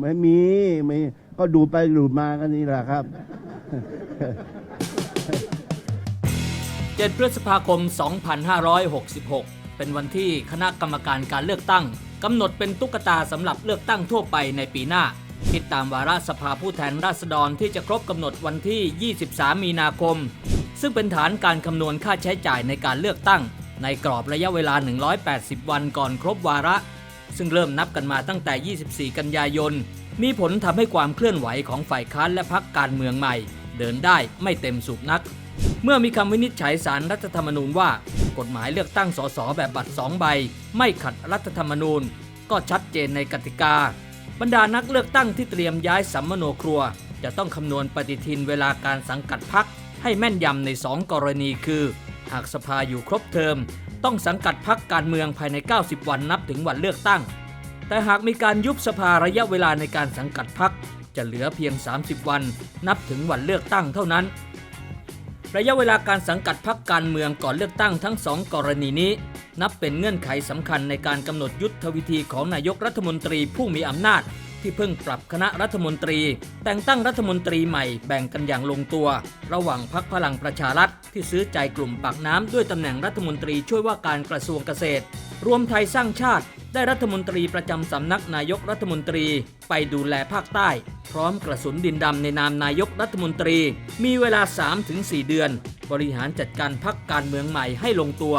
ไม่มีไม่ก็ดูไปดูมากันนี่แหละครับ 7 พฤษภาคม 2566 เป็นวันที่คณะกรรมการการเลือกตั้งกำหนดเป็นตุ๊กตาสำหรับเลือกตั้งทั่วไปในปีหน้า คิดตามวาระสภาผู้แทนราษฎรที่จะครบกำหนดวันที่ 23 มีนาคม ซึ่งเป็นฐานการคำนวณค่าใช้จ่ายในการเลือกตั้ง ในกรอบระยะเวลา 180 วันก่อนครบวาระ ซึ่งเริ่มนับกันมาตั้งแต่ 24 กันยายน มีผลทำให้ความเคลื่อนไหวของฝ่ายค้านและพักการเมืองใหม่ เดินได้ไม่เต็มสูบนัก เมื่อมีคำวินิจฉัยสารรัฐธรรมนูญว่า กฎหมายเลือกตั้งสสแบบบัตรสองใบ ไม่ขัดรัฐธรรมนูญ ก็ชัดเจนในกติกา บรรดานักเลือกตั้งที่เตรียมย้ายสัมมโนครัว จะต้องคำนวณปฏิทินเวลาการสังกัดพักให้แม่นยำใน 2 กรณีคือ หากสภาอยู่ครบเทอม ต้องสังกัดพักการเมืองภายใน 90 วันนับถึงวันเลือกตั้ง แต่หากมีการยุบสภาระยะเวลาในการสังกัดพักจะเหลือเพียง 30 วัน นับถึงวันเลือกตั้งเท่านั้น ระยะเวลาการสังกัดพักการเมืองก่อนเลือกตั้งทั้งสองกรณีนี้ นับเป็นเงื่อนไขสำคัญในการกำหนดยุทธวิธีของนายกรัฐมนตรีผู้มีอำนาจ ที่เพิ่งปรับคณะรัฐมนตรี แต่งตั้งรัฐมนตรีใหม่แบ่งกันอย่างลงตัว ระหว่างพักพลังประชารัฐที่ซื้อใจกลุ่มปากน้ำด้วยตำแหน่งรัฐมนตรีช่วยว่าการกระทรวงเกษตร รวมไทยสร้างชาติ ได้รัฐมนตรีประจำสำนักนายกรัฐมนตรี ไปดูแลภาคใต้ พร้อมกระสุนดินดำในนามนายกรัฐมนตรี มีเวลา 3-4 เดือน บริหารจัดการพักการเมืองใหม่ให้ลงตัว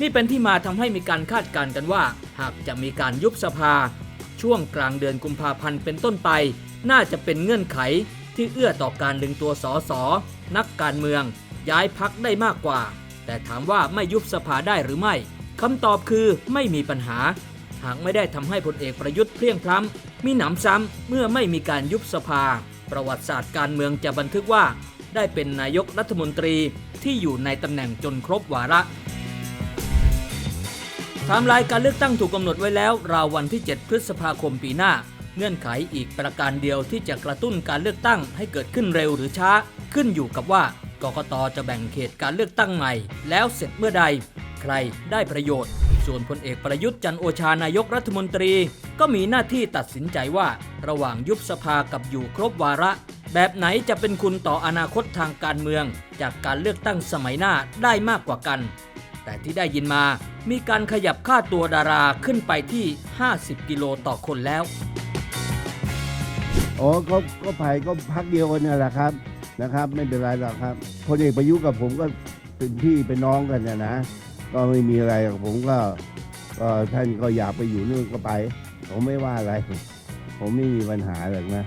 นี่เป็นที่มาทำให้มีการคาดการณ์กันว่า หากจะมีการยุบสภา ช่วงกลางเดือนกุมภาพันธ์เป็นต้นไป น่าจะเป็นเงื่อนไขที่เอื้อต่อการดึงตัวสสนักการเมือง ย้ายพักได้มากกว่า แต่ถามว่าไม่ยุบสภาได้หรือไม่คำตอบคือไม่มีปัญหา หากไม่ได้ทำให้พลเอกประยุทธ์เพลียงพล้ำมีหนำซ้ำเมื่อไม่มีการยุบสภา ประวัติศาสตร์การเมืองจะบันทึกว่า ได้เป็นนายกรัฐมนตรีที่อยู่ในตำแหน่งจนครบวาระ ทม์ไลน์การเลือกตั้งถูกกำหนดไว้แล้ว ราววันที่ 7 พฤษภาคมปีหน้า เงื่อนไขอีกประการเดียวที่จะกระตุ้นการเลือกตั้งให้เกิดขึ้นเร็วหรือช้า ขึ้นอยู่กับว่ากกตจะแบ่งเขตการเลือกตั้งใหม่ แล้วเสร็จเมื่อใด ใครได้ประโยชน์ ส่วนพลเอกประยุทธ์จันโอชานายกรัฐมนตรี ก็มีหน้าที่ตัดสินใจว่า ระหว่างยุบสภากับอยู่ครบวาระ แบบไหนจะเป็นคุณต่ออนาคตทางการเมือง จากการเลือกตั้งสมัยหน้าได้มากกว่ากัน แต่ที่ได้ยินมา มีการขยับค่าตัวดาราขึ้นไปที่ 50 กิโลต่อคนแล้ว อ๋อก็ก็ไผ่ก็พักเดียวกันเนี่ยแหละครับนะครับ ไม่เป็นไรหรอกครับพลเอกประยุทธ์กับผมก็เป็นพี่เป็นน้องกันนะนะ ก็ไม่มีอะไรหรอกผมก็ก็ท่านก็อยากไปอยู่นู่นก็ไป ผมไม่ว่าอะไร ผมไม่มีปัญหาหรอกนะ